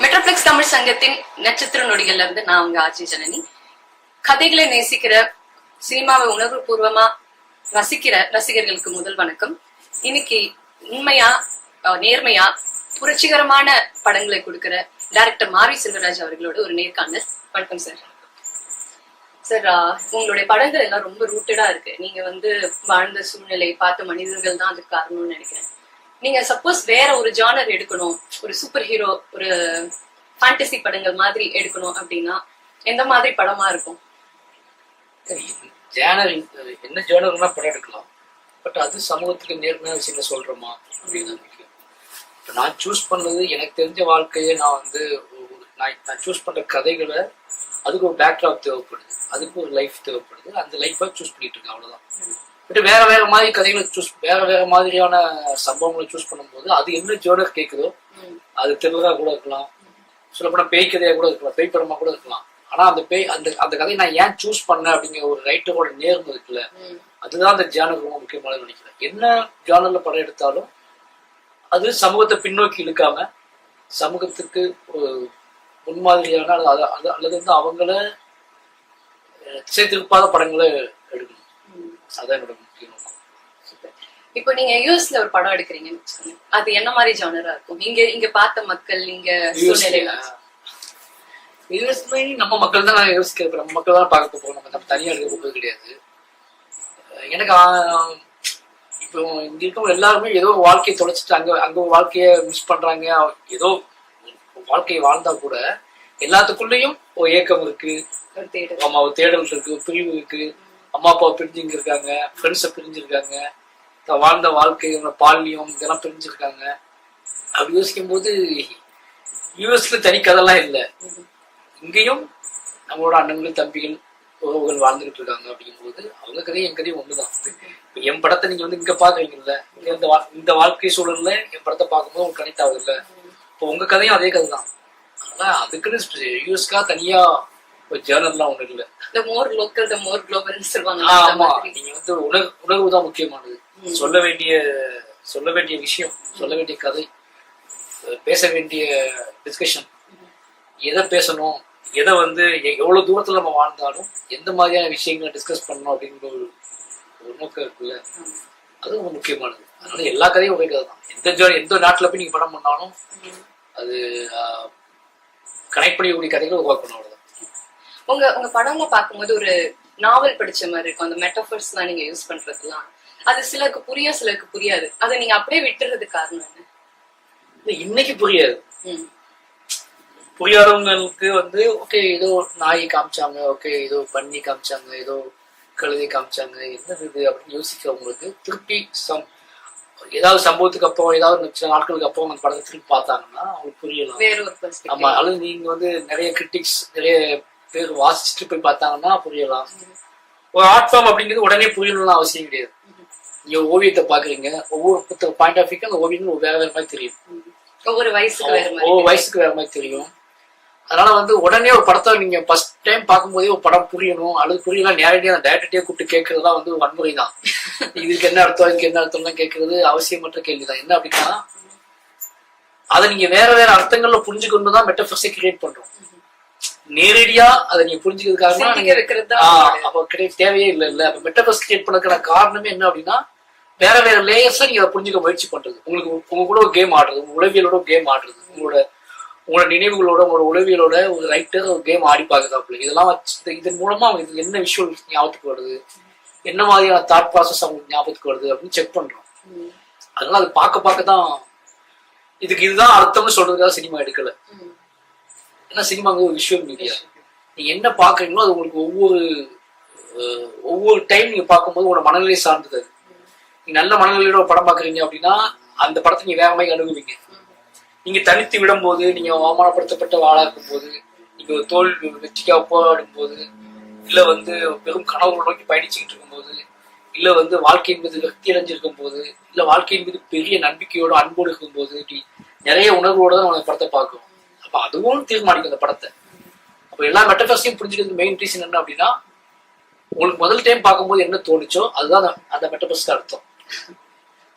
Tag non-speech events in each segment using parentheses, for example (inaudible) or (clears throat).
Metroplex Tamil சங்கத்தின் நட்சத்திர நொடிகள்ல இருந்து நான் உங்க ஆட்சி ஜனனி. கதைகளை நேசிக்கிற சினிமாவை உணர்வுபூர்வமா ரசிக்கிற ரசிகர்களுக்கு முதல் வணக்கம். இன்னைக்கு உண்மையா நேர்மையா புரட்சிகரமான படங்களை கொடுக்கிற டைரக்டர் மாரி செல்வராஜ் அவர்களோட ஒரு நேர்காணல். வணக்கம் சார் சார் உங்களுடைய படங்கள் எல்லாம் ரொம்ப ரூட்டடா இருக்கு. நீங்க வந்து வாழ்ந்த சூழ்நிலை பார்த்த மனிதர்கள் தான் அதுக்கு காரணம்னு நினைக்கிறேன். நீங்க சப்போஸ் வேற ஒரு ஜானர் எடுக்கணும். ஒரு சூப்பர் ஹீரோ ஒரு ஃபேண்டசி படங்கள் மாதிரி எடுக்கணும் அப்படின்னா எந்த மாதிரி படமா இருக்கும்? ஜேனர் என்ன ஜேனர்னா படம் எடுக்கலாம். பட் அது சமூகத்துக்கு நேர்மையான விஷயங்களை சொல்றோமா? அப்படின்னு இப்ப நான் சூஸ் பண்ணது எனக்கு தெரிஞ்ச வாழ்க்கையை நான் வந்து நான் நான் சூஸ் பண்ற கதைகளை அதுக்கு ஒரு பேக்ராப் தேவைப்படுது. அதுக்கு ஒரு லைஃப் தேவைப்படுது. அந்த லைஃபை சூஸ் பண்ணிட்டு இருக்கேன் அவ்வளவுதான். பட் வேற வேற மாதிரி கதைகளை சூஸ் வேற வேற மாதிரியான சம்பவங்களை சூஸ் பண்ணும்போது அது என்ன ஜேனர் கேட்குதோ. அது தெளிவாக கூட இருக்கலாம். சொல்லப்போனா பேய் கதையா கூட இருக்கலாம். பேய் படமா கூட இருக்கலாம். ஆனா அந்த பேய் அந்த அந்த கதையை நான் ஏன் சூஸ் பண்ணேன் அப்படிங்கிற ஒரு ரைட்டரோட நேர்மை இருக்குல்ல. அதுதான் அந்த ஜானர் ரொம்ப முக்கியமானது நினைக்கிறேன் என்ன ஜானர்ல படம் எடுத்தாலும் அது சமூகத்தை பின்னோக்கி இழுக்காம சமூகத்துக்கு ஒரு முன்மாதிரியான அல்லது அல்லது வந்து அவங்கள திசை திருப்பாத படங்களை எடுக்கணும். அதான் என்னோட முக்கிய நோக்கம். இப்போ நீங்க யூஎஸ்ல ஒரு படம் எடுக்கிறீங்கன்னு அது என்ன மாதிரி ஜானரா இருக்கும் இங்க இங்க பார்த்த மக்கள் இங்க சூழ்நிலை யூஎஸ்ல நம்ம மக்கள் தான் நான் யோசிக்கிறேன் நம்ம மக்கள் தான் பார்க்க போகிறோம் நம்ம தனியாக எடுக்க போகிறது கிடையாது. எனக்கு இப்போ இங்க இருக்கவங்க எல்லாருமே ஏதோ வாழ்க்கையை தொலைச்சிட்டு அங்க அங்க வாழ்க்கையை மிஸ் பண்றாங்க. ஏதோ வாழ்க்கையை வாழ்ந்தா கூட எல்லாத்துக்குள்ளேயும் ஒரு ஏக்கம் இருக்கு. ஒரு தேடல். அம்மா ஒரு தேடல் இருக்கு பிரிவு இருக்கு. அம்மா அப்பா பிரிஞ்சுங்க இருக்காங்க ஃப்ரெண்ட்ஸை பிரிஞ்சிருக்காங்க வாழ்ந்த வாழ்க்கை பால்யம் இதெல்லாம் பிரிஞ்சிருக்காங்க அப்படி யோசிக்கும் போது யூஎஸ்ல தனி கதைலாம் இல்லை. இங்கேயும் நம்மளோட அண்ணன்கள் தம்பிகள் உறவுகள் வாழ்ந்துகிட்டு இருக்காங்க அப்படிங்கும்போது அவங்க கதையும் என் கதையும் ஒண்ணுதான். இப்ப என் படத்தை நீங்க வந்து இங்க பாக்குறீங்கல்ல இங்க இந்த இந்த வாழ்க்கை சூழல்ல என் படத்தை பார்க்கும்போது உங்களுக்கு கனெக்ட் ஆகுதுல்ல? இப்போ உங்க கதையும் அதே கதை தான் ஆனா அதுக்குன்னு யூஎஸ்க்கா தனியா ஒரு ஜேர்னல்லாம் ஒண்ணு இல்லை. த மோர் லோக்கல் த மோர் குளோபல்னு சொல்லுவாங்க. ஆமா. நீங்க வந்து உணர்வு உணர்வு தான் முக்கியமானது. சொல்ல வேண்டிய சொல்ல வேண்டிய விஷயம் சொல்ல வேண்டிய கதை பேச வேண்டிய டிஸ்கஷன் எதை பேசணும் எதை வந்து எ- எவ்வளவு தூரத்துல நம்ம வாழ்ந்தாலும் எந்த மாதிரியான விஷயங்களை டிஸ்கஸ் பண்ணணும் அப்படிங்கிற ஒரு ஒரு நோக்கம் இருக்குல்ல? அது ரொம்ப முக்கியமானது. அதனால எல்லா கதையும் ஒரே கதை தான். எந்த ஜோ எந்த நாட்டுல போய் நீங்க படம் பண்ணாலும் அது கனெக்ட் பண்ணிக்கக்கூடிய கதைகளை உருவாக்கணும் அவ்வளவுதான். உங்க உங்க படம்ல பார்க்கும்போது ஒரு நாவல் படிச்ச மாதிரி இருக்கும். அந்த மெட்டபர்ஸ்லாம் நீங்க யூஸ் பண்றதுலாம். அது சிலருக்கு புரியும் சிலருக்கு புரியாது. அதை நீங்க அப்படியே விட்டுறது காரணம் என்ன? இன்னைக்கு புரியாது. புரியாதவங்களுக்கு வந்து ஓகே ஏதோ நாய் காமிச்சாங்க ஓகே ஏதோ பண்ணி காமிச்சாங்க ஏதோ கழுதை காமிச்சாங்க என்னது இது அப்படின்னு யோசிக்கிறவங்களுக்கு திருப்பி சம் ஏதாவது சம்பவத்துக்கு அப்புறம் ஏதாவது சில நாட்களுக்கு அப்புறம் அந்த படத்தை திருப்பி பார்த்தாங்கன்னா அவங்களுக்கு புரியலாம். ஆமா அல்லது நீங்க வந்து நிறைய கிரிட்டிக்ஸ் நிறைய பேர் வாசிச்சுட்டு போய் பார்த்தாங்கன்னா புரியலாம். ஒரு ஆர்ட் ஃபார்ம் அப்படிங்கிறது உடனே புரியணும்னு அவசியம் கிடையாது. நீங்க ஓவியத்தை பாக்குறீங்க ஒவ்வொரு பாயிண்ட் ஆஃப் வியூக்கு அந்த ஓவியம் வேற வேற மாதிரி தெரியும். ஒவ்வொரு வயசுக்கு வேற ஒவ்வொரு வயசுக்கு வேற மாதிரி தெரியும். அதனால வந்து உடனே ஒரு படத்தை நீங்க ஃபர்ஸ்ட் டைம் பார்க்கும்போதே ஒரு படம் புரியணும் அல்லது புரியலாம் நேரடியாக அந்த டேரக்டர்டே கூப்பிட்டு கேட்கறது தான் வந்து வன்முறை தான் இதுக்கு என்ன அர்த்தம் இதுக்கு என்ன அர்த்தம்லாம் கேட்கறது அவசியமற்ற கேள்விதான். என்ன அப்படின்னா அதை நீங்க வேற வேற அர்த்தங்கள்ல புரிஞ்சுக்கொண்டு தான் மெட்டஃபர்ஸை கிரியேட் பண்றோம். நேரடியா அதை நீங்க புரிஞ்சுக்கிறதுக்காக அப்போ தேவையே இல்லை இல்ல. அப்ப மெட்டபர்ஸ் கிரியேட் பண்ணதுக்கான காரணமே என்ன அப்படின்னா வேற வேற லேயர்ஸ்ல நீங்க அதை புரிஞ்சுக்க முயற்சி பண்றது. உங்களுக்கு உங்க கூட ஒரு கேம் ஆடுறது உங்க உளவியலோட கேம் ஆடுறது உங்களோட உங்களோட நினைவுகளோட உங்களோட உளவியலோட ஒரு ரைட்டர் ஒரு கேம் ஆடி பார்க்குறாப்புல இதெல்லாம் வச்சு இதன் மூலமா அவங்களுக்கு என்ன விஷுவல் ஞாபகத்துக்கு வருது? என்ன மாதிரியான தாட் ப்ராசஸ் அவங்களுக்கு ஞாபகத்துக்கு வருது அப்படின்னு செக் பண்றோம். அதனால அது பார்க்க பார்க்க தான் இதுக்கு இதுதான் அர்த்தம்னு சொல்றதுக்காக சினிமா எடுக்கல. ஏன்னா சினிமாங்க ஒரு விஷுவல் மீடியா நீங்க என்ன பாக்குறீங்களோ அது உங்களுக்கு ஒவ்வொரு ஒவ்வொரு டைம் நீங்க பார்க்கும்போது உங்களோட மனநிலை சார்ந்தது நீ நீங்க நல்ல மனநிலையோட படம் பாக்குறீங்க அப்படின்னா அந்த படத்தை நீங்க வேற மாதிரி அணுகுவீங்க. நீங்க தனித்து விடும் போது நீங்க அவமானப்படுத்தப்பட்ட ஆளா இருக்கும்போது நீங்க ஒரு தோல்வி வெற்றிக்காக போராடும் போது இல்ல வந்து பெரும் கனவுகள் நோக்கி பயணிச்சுக்கிட்டு இருக்கும்போது இல்ல வந்து வாழ்க்கையின் மீது விரக்தி அடைஞ்சிருக்கும் போது இல்ல வாழ்க்கையின் மீது பெரிய நம்பிக்கையோட அன்போடு இருக்கும் போது இப்படி நிறைய உணர்வோட தான் நம்ம அந்த படத்தை பார்க்கும். அப்ப அதுவும் தீர்மானிக்கும் அந்த படத்தை. அப்ப எல்லா மெட்டபர்ஸையும் புரிஞ்சுக்கிறது மெயின் ரீசன் என்ன அப்படின்னா உங்களுக்கு முதல் டைம் பார்க்கும்போது என்ன தோணுச்சோ அதுதான் அந்த- அந்த மெட்டபர்ஸ்க்கு அர்த்தம்.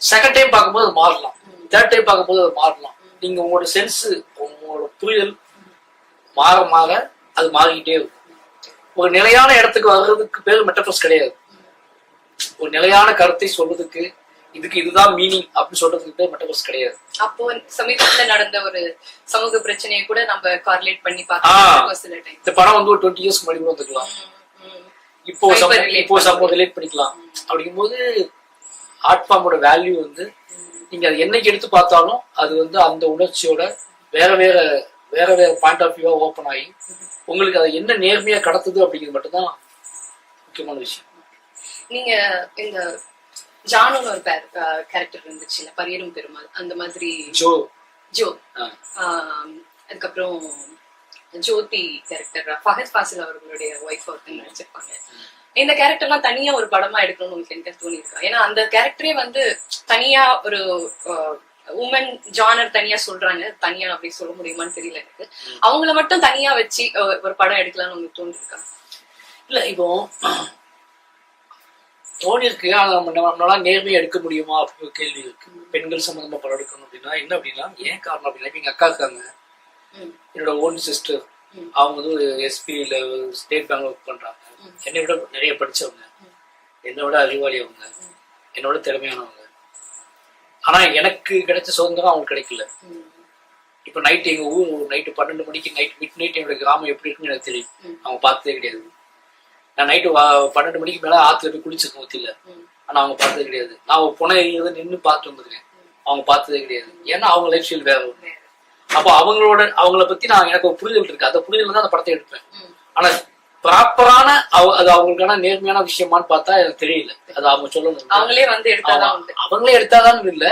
செகண்ட் டைம் பார்க்கும்போது அது மாறலாம். தேர்ட் டைம் பார்க்கும்போது அது மாறலாம். நீங்க உங்களோட சென்ஸ் உங்களோட புரிதல் மாற மாற அது மாறிக்கிட்டே இருக்கும். ஒரு நிலையான இடத்துக்கு வர்றதுக்கு பேர் மெட்டபர்ஸ் கிடையாது. ஒரு நிலையான கருத்தை சொல்றதுக்கு இதுக்கு இதுதான் மீனிங் அப்படின்னு சொல்றதுக்கு பேர் மெட்டபர்ஸ் கிடையாது. அப்போ சமீபத்துல நடந்த ஒரு சமூக பிரச்சனையை கூட நம்ம கார்லேட் பண்ணி. பார்க்கலாம். சில டைம் இந்த படம் வந்து ஒரு டுவெண்ட்டி இயர்ஸ் முன்னாடி கூட வந்துக்கலாம். இப்போ இப்போ சம்பவம் ரிலேட் பண்ணிக்கலாம். அப்படிங்கும்போது ஆர்ட் ஃபார்மோட வேல்யூ வந்து நீங்க அது என்னைக்கு எடுத்து பார்த்தாலும் அது வந்து அந்த உணர்ச்சியோட வேற வேற வேற வேற பாயிண்ட் ஆஃப் வியூவா ஓப்பன் ஆகி உங்களுக்கு அது என்ன நேர்மையா கடத்துது அப்படிங்கிறது மட்டும்தான் முக்கியமான விஷயம். நீங்க இந்த ஜானுன்னு ஒரு கேரக்டர் இருந்துச்சுல்ல பரியரும் பெருமாள் அந்த மாதிரி ஜோ. ஜோ. அதுக்கப்புறம் ஜோதி கேரக்டர் ஃபஹத் ஃபாசில் அவர்களுடைய ஒய்ஃப் ஒருத்தங்க நடிச்சிருப்பாங்க. இந்த கேரக்டர்லாம் தனியா ஒரு படமா எடுக்கணும்னு எனக்கு தோணி இருக்கா ஏன்னா அந்த கேரக்டரே வந்து தனியா ஒரு உமன் ஜானர் தனியா சொல்றாங்க. தனியா அப்படி சொல்ல முடியுமான்னு தெரியல எனக்கு. அவங்கள மட்டும் தனியா வச்சு ஒரு படம் எடுக்கலாம்னு உங்களுக்கு தோணி இருக்கா இல்ல இப்போ தோணி இருக்கு ஆனா நம்ம நம்மளால நேர்மையா எடுக்க முடியுமா? அப்படின்னு கேள்வி இருக்கு. பெண்கள் சம்பந்தமா படம் எடுக்கணும் அப்படின்னா என்ன அப்படின்னா ஏன் காரணம் அப்படின்னா எங்க அக்கா இருக்காங்க என்னோட ஓன் சிஸ்டர். அவங்க வந்து ஒரு எஸ்பியில ஸ்டேட் பேங்க்ல ஒர்க் பண்றாங்க. என்னை விட நிறைய படிச்சவங்க. என்னை விட அறிவாளி அவங்க என்னோட திறமையானவங்க. ஆனா எனக்கு கிடைச்ச சுதந்திரம் அவங்களுக்கு கிடைக்கல. இப்ப நைட் எங்க ஊர் நைட்டு பன்னெண்டு மணிக்கு நைட் மிட் நைட் என்னோட கிராமம் எப்படி இருக்குன்னு எனக்கு தெரியும். அவங்க பார்த்ததே கிடையாது. நான் நைட்டு பன்னெண்டு மணிக்கு மேல ஆத்துல போய் குளிச்சிருக்கேன் ஊத்தில ஆனா அவங்க பார்த்ததே கிடையாது. நான் புனை நின்று பார்த்து வந்திருக்கேன் அவங்க பார்த்ததே கிடையாது. ஏன்னா அவங்க லைஃப் ஸ்டைல் வேற ஒண்ணு. அப்போ அவங்களோட அவங்கள பத்தி நான் எனக்கு ஒரு புரிதல் இருக்கு. அந்த புரிதல் தான் அந்த படத்தை எடுப்பேன். ஆனா ப்ராப்பரான அது அவங்களுக்கான நேர்மையான விஷயமான்னு பார்த்தா எனக்கு தெரியல. அது அவங்க சொல்லணும். அவங்களே வந்து எடுத்தாதான் அவங்களே எடுத்தாதான் இல்ல.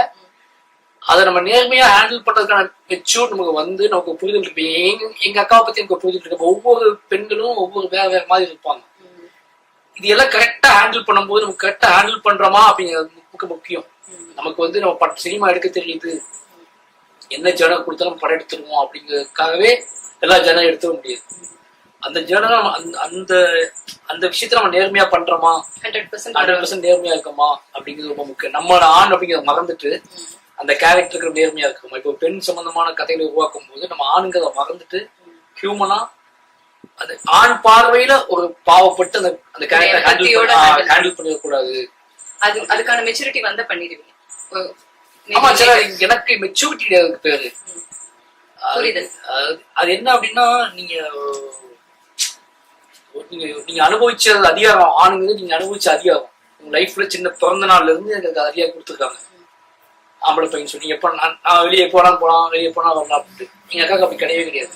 அதை நம்ம நேர்மையா ஹேண்டில் பண்றதுக்கான மெச்சூர் நமக்கு வந்து நமக்கு புரிதல் இருக்கு. இப்ப எங்க எங்க அக்காவை பத்தி எனக்கு புரிதல் இருக்கு. ஒவ்வொரு பெண்களும் ஒவ்வொரு வேற வேற மாதிரி இருப்பாங்க. இது எல்லாம் கரெக்டா ஹேண்டில் பண்ணும்போது நம்ம கரெக்டா ஹேண்டில் பண்றோமா அப்படிங்கிறது முக்கிய முக்கியம் நமக்கு வந்து நம்ம சினிமா எடுக்க தெரியுது. என்ன ஜனம் கொடுத்தாலும் படம் எடுத்துருவோம் அப்படிங்கிறதுக்காகவே எல்லா ஜனம் எடுத்துட முடியாது. அந்த நம்ம அந்த அந்த விஷயத்த நம்ம நேர்மையா பண்றோமா? ஹண்ட்ரட் பர்சன்ட் ஹண்ட்ரட் பர்சன்ட் நேர்மையா இருக்கோமா? அப்படிங்கிறது ரொம்ப முக்கியம். நம்மளோட ஆண் அப்படிங்கிறத மறந்துட்டு அந்த கேரக்டருக்கு நேர்மையா இருக்குமா? இப்போ பெண் சம்பந்தமான கதைகளை உருவாக்கும் போது நம்ம ஆணுங்கிறத மறந்துட்டு ஹியூமனா அது ஆண் பார்வையில ஒரு பாவப்பட்டு அந்த அந்த கேரக்டர் ஹேண்டில் பண்ணிடக்கூடாது. அது அதுக்கான மெச்சூரிட்டி வந்தா பண்ணிடுவீங்க. ஆமா சில எனக்கு மெச்சூரிட்டி கிடையாது பேரு. அது- என்ன அப்படின்னா நீங்க நீங்க நீங்க அனுபவிச்ச அதிகாரம் ஆணுங்க நீங்க அனுபவிச்ச அதிகாரம். உங்க லைஃப்ல சின்ன பிறந்த நாள்ல இருந்து எனக்கு அதிகாரம் கொடுத்துருக்காங்க. ஆம்பளை பையன் சொல்லி எப்ப நான் நான் வெளியே போனாலும் போலாம் வெளியே போனா வரலாம் அப்படின்ட்டு. எங்க அக்காக்கு அப்படி கிடையவே கிடையாது.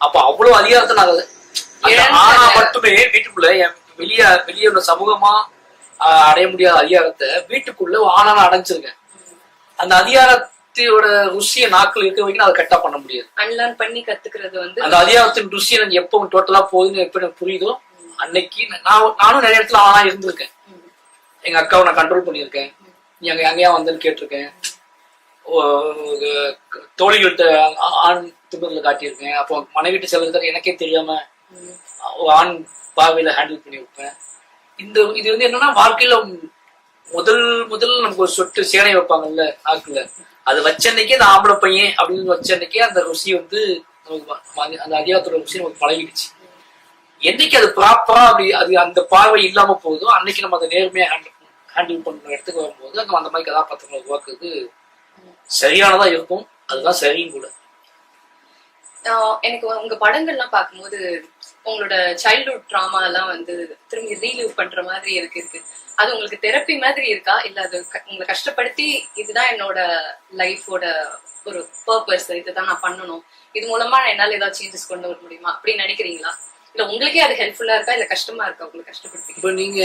அப்ப அவ்வளவு அதிகாரத்தை நான். ஆணா மட்டுமே வீட்டுக்குள்ள வெளிய வெளியே உள்ள சமூகமா அடைய முடியாத அதிகாரத்தை வீட்டுக்குள்ள ஆணா நான் அடைஞ்சிருக்கேன். அந்த அதிகாரத்தோட ருசியை நாக்கில் இருக்க வரைக்கும் அதை கரெக்டா பண்ண முடியாது. அன்லேர்ன் பண்ணி கத்துக்கிறது வந்து அந்த அதிகாரத்தின் ருசி எனக்கு எப்போ டோட்டலா போகுதுன்னு எப்ப எனக்கு புரியுதோ அன்னைக்கு நான் நானும் நிறைய இடத்துல ஆனா இருந்திருக்கேன். எங்க அக்காவை நான் கண்ட்ரோல் பண்ணியிருக்கேன். நீ அங்க எங்கேயா வந்தேன்னு கேட்டிருக்கேன். தோழிகள்கிட்ட ஆண் திமிரில் காட்டியிருக்கேன். அப்போ மனைவிட்டு செல்வதற்கு எனக்கே தெரியாம ஆண் பார்வையில ஹேண்டில் பண்ணி வைப்பேன். இந்த இது வந்து என்னன்னா வாழ்க்கையில முதல் முதல் நமக்கு ஒரு சொட்டு சேனை வைப்பாங்கல்ல ஆக்குல. அது வச்ச அன்னைக்கே அந்த ஆம்பளை பையன் அப்படின்னு வச்ச அன்னைக்கே அந்த ருசி வந்து நமக்கு அந்த அதிகாரத்தோட ருசி நமக்கு பழகிடுச்சு. என்னைக்கு அது ப்ராப்பரா அப்படி அது அந்த பார்வை இல்லாம போகுதோ அன்னைக்கு நம்ம அதை நேர்மையா ஹேண்டில் ஹேண்டில் பண்ற இடத்துக்கு வரும்போது நம்ம அந்த மாதிரி கதாபாத்திரங்களை உருவாக்குறது சரியானதா இருக்கும். அதுதான் சரியும் கூட. எனக்கு உங்க படங்கள்லாம் பார்க்கும்போது உங்களோட சைல்ட்ஹுட் ட்ராமா எல்லாம் வந்து திரும்பி ரீலிவ் பண்ற மாதிரி எனக்கு இருக்கு. அது உங்களுக்கு தெரப்பி மாதிரி இருக்கா? இல்ல அது உங்களை கஷ்டப்படுத்தி இதுதான் என்னோட லைஃபோட ஒரு பர்பஸ் இதுதான் நான் பண்ணணும். இது மூலமா நான் என்னால ஏதாவது சேஞ்சஸ் கொண்டு வர முடியுமா? அப்படி நினைக்கிறீங்களா? இல்ல உங்களுக்கே அது ஹெல்ப்ஃபுல்லா இருக்கா? இல்ல கஷ்டமா இருக்கா உங்களுக்கு கஷ்டப்படுத்தி இப்போ நீங்க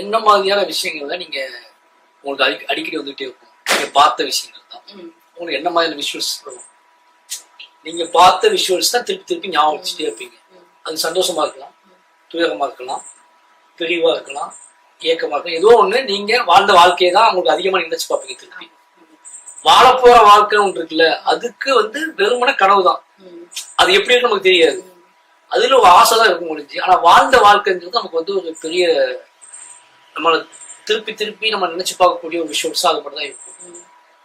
என்ன மாதிரியான விஷயங்கள்ல நீங்க உங்களுக்கு அடி அடிக்கடி வந்துகிட்டே இருக்கும் நீங்க பார்த்த விஷயங்கள் தான் உங்களுக்கு என்ன மாதிரியான விஷுவல்ஸ் வரும் நீங்க பார்த்த விஷுவல்ஸ் தான் திருப்பி திருப்பி ஞாபகம் வச்சுட்டே இருப்பீங்க. அது சந்தோஷமா இருக்கலாம் துயரமா இருக்கலாம் பிரிவா இருக்கலாம் ஏக்கமா இருக்கலாம். ஏதோ ஒண்ணு நீங்க வாழ்ந்த வாழ்க்கையை தான் உங்களுக்கு அதிகமா நினைச்சு பார்ப்பீங்க திருப்பி. வாழப்போற வாழ்க்கை ஒன்று இருக்குல்ல அதுக்கு வந்து வெறுமன கனவு தான். அது எப்படி இருக்கு நமக்கு தெரியாது. அதுல ஒரு ஆசை தான் இருக்கும் முடிஞ்சு ஆனா வாழ்ந்த வாழ்க்கைங்கிறது நமக்கு வந்து ஒரு பெரிய நம்மளை திருப்பி திருப்பி நம்ம நினைச்சு பார்க்கக்கூடிய ஒரு விஷயம் அது மட்டும் தான் இருக்கும்.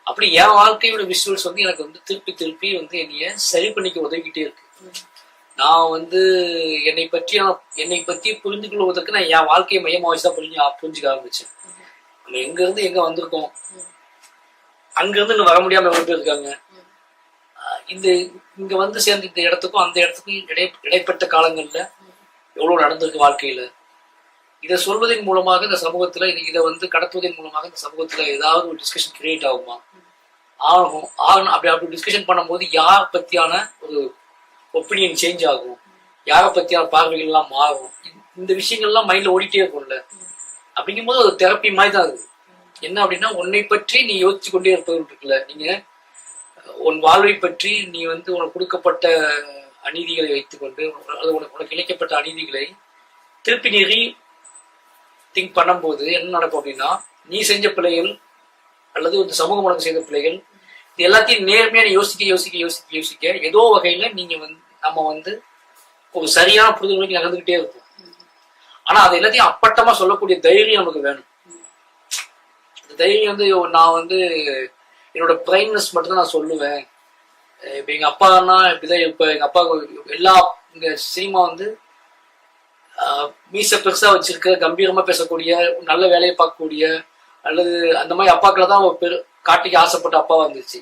அப்படி என் வாழ்க்கையோட விஷுவல்ஸ் வந்து எனக்கு வந்து திருப்பி திருப்பி வந்து என்னைய சரி பண்ணிக்க உதவிக்கிட்டே இருக்கு. நான் வந்து என்னை பற்றி என்னை பத்தி புரிந்து கொள்வதற்கு நான் என் வாழ்க்கையை மையமா வச்சு தான் புரிஞ்சு புரிஞ்சுக்க ஆரம்பிச்சேன். நம்ம எங்க இருந்து எங்க வந்திருக்கோம்? அங்க இருந்து இன்னும் வர முடியாம எவ்வளவு பேர் இருக்காங்க? இந்த இங்க வந்து சேர்ந்த இந்த இடத்துக்கும் அந்த இடத்துக்கும் இடை இடைப்பட்ட காலங்கள்ல எவ்வளவு நடந்திருக்கு வாழ்க்கையில? இதை சொல்வதன் மூலமாக இந்த சமூகத்துல இதை வந்து கடத்துவதன் மூலமாக இந்த சமூகத்துல ஏதாவது ஒரு டிஸ்கஷன் கிரியேட் ஆகுமா? ஆகும். ஆகணும். அப்படி அப்படி டிஸ்கஷன் பண்ணும்போது யார் பத்தியான ஒரு ஒப்பீனியன் சேஞ்ச் ஆகும்? யாரை பத்தியான பார்வைகள் எல்லாம் மாறும் இந்த- விஷயங்கள்லாம் மைண்ட்ல ஓடிட்டே இருக்கும்ல. அப்படிங்கும்போது ஒரு தெரப்பி மாதிரி தான் அது. என்ன அப்படின்னா உன்னை பற்றி நீ யோசிச்சு கொண்டே இருப்பவர்கள் இருக்குல்ல. நீங்க உன் வாழ்வை பற்றி நீ வந்து உனக்கு கொடுக்கப்பட்ட அநீதிகளை வைத்துக்கொண்டு அது உனக்கு உனக்கு இழைக்கப்பட்ட அநீதிகளை திருப்பி நீ ரீ திங்க் பண்ணும்போது என்ன நடக்கும் அப்படின்னா நீ செஞ்ச பிள்ளைகள் அல்லது இந்த சமூக உனக்கு செய்த பிள்ளைகள் இது எல்லாத்தையும் நேர்மையான யோசிக்க யோசிக்க யோசிக்க யோசிக்க ஏதோ வகையில நீங்க வந்து நம்ம வந்து ஒரு சரியான புரிதல் நோக்கி நகர்ந்துகிட்டே இருப்போம். ஆனா அது எல்லாத்தையும் அப்பட்டமா சொல்லக்கூடிய தைரியம் நமக்கு வேணும். இந்த தைரியம் வந்து நான் வந்து என்னோட பிரைம்னஸ் மட்டும் தான் நான் சொல்லுவேன். இப்போ இப்ப எங்க அப்பான்னா இப்படிதான் இப்ப எங்க அப்பா எல்லா இந்த சினிமா வந்து மீச பெருசா வச்சிருக்க கம்பீரமா பேசக்கூடிய நல்ல வேலையை பார்க்கக்கூடிய அல்லது அந்த மாதிரி அப்பாக்களை தான் பெரு காட்டிக்க ஆசைப்பட்ட அப்பா வந்துச்சு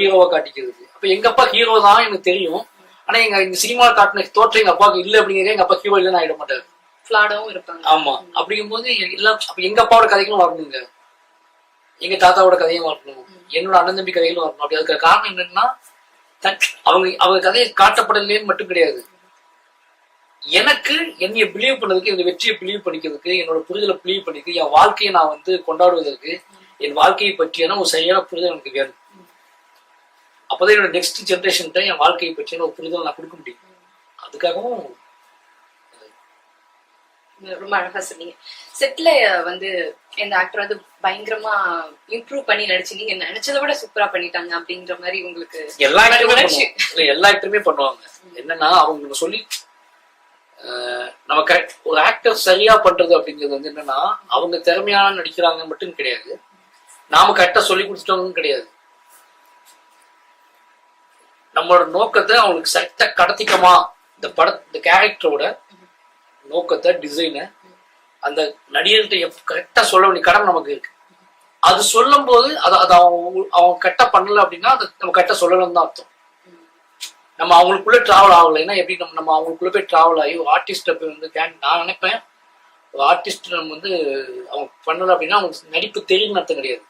ஹீரோவா காட்டிக்கிறது. அப்ப எங்க அப்பா ஹீரோ தான் எனக்கு தெரியும். ஆனா எங்க இந்த சினிமா காட்டின தோற்றம் எங்க அப்பாவுக்கு இல்ல அப்படிங்கிறதே எங்க அப்பா ஹீரோ இல்லைன்னு ஆயிட மாட்டாரு. ஆமா. அப்படிங்கும்போது எல்லாம் அப்ப எங்க அப்பாவோட கதைகளும் வரணுங்க. எங்க தாத்தாவோட கதையும் வரணும். என்னோட அண்ணன் தம்பி கதைகளும் வரணும். அப்படி அதுக்கு காரணம் என்னன்னா அவங்க அவங்க கதையை காட்டப்படலேன்னு மட்டும் கிடையாது. எனக்கு என்னைய பிலீவ் பண்ணதுக்கு இந்த வெற்றியை பிலீவ் பண்ணிக்கிறதுக்கு என்னோட புரிதலை பிலீவ் பண்ணிக்க என் வாழ்க்கையை நான் வந்து கொண்டாடுவதற்கு என் வாழ்க்கையை பற்றியான ஒரு சரியான புரிதல் எனக்கு வேணும். அப்போதான் என்னோட நெக்ஸ்ட் ஜென்ரேஷன்கிட்ட என் வாழ்க்கையை பற்றியான ஒரு புரிதல் நான் கொடுக்க முடியும். அதுக்காகவும் ரொம்ப அழகா சொன்னீங்க. செட்ல வந்து இந்த ஆக்டர் வந்து பயங்கரமா இம்ப்ரூவ் பண்ணி நடிச்சு நீங்க நினைச்சதை விட சூப்பரா பண்ணிட்டாங்க அப்படிங்கிற மாதிரி உங்களுக்கு எல்லா எல்லா ஆக்டருமே பண்ணுவாங்க. என்னன்னா அவங்க சொல்லி நம்ம கரெக்ட் ஒரு ஆக்டர் சரியா பண்றது அப்படிங்கிறது வந்து என்னன்னா அவங்க திறமையான நடிக்கிறாங்க மட்டும் கிடையாது. நாம கரெக்டா சொல்லி கொடுத்துட்டோம்னு கிடையாது. நம்மளோட நோக்கத்தை அவங்களுக்கு கரெக்டா கடத்திக்கமா. இந்த பட இந்த கேரக்டரோட நோக்கத்தை டிசைனை அந்த நடிகர்கிட்ட கரெக்டா சொல்ல வேண்டிய கடன் நமக்கு இருக்கு. அது சொல்லும் போது அதை அதை அவங்க அவங்க கரெக்டா பண்ணல அப்படின்னா அதை நம்ம கரெக்டா சொல்லணும்னு தான் அர்த்தம். நம்ம அவங்களுக்குள்ள டிராவல் ஆகலைன்னா எப்படி நம்ம நம்ம அவங்களுக்குள்ள போய் டிராவல் ஆகி ஒரு ஆர்டிஸ்ட போய் வந்து கேன் நான் நினைப்பேன் ஒரு ஆர்டிஸ்ட் நம்ம வந்து அவங்க பண்ணல அப்படின்னா அவங்களுக்கு நடிப்பு தெரியும் அர்த்தம் கிடையாது.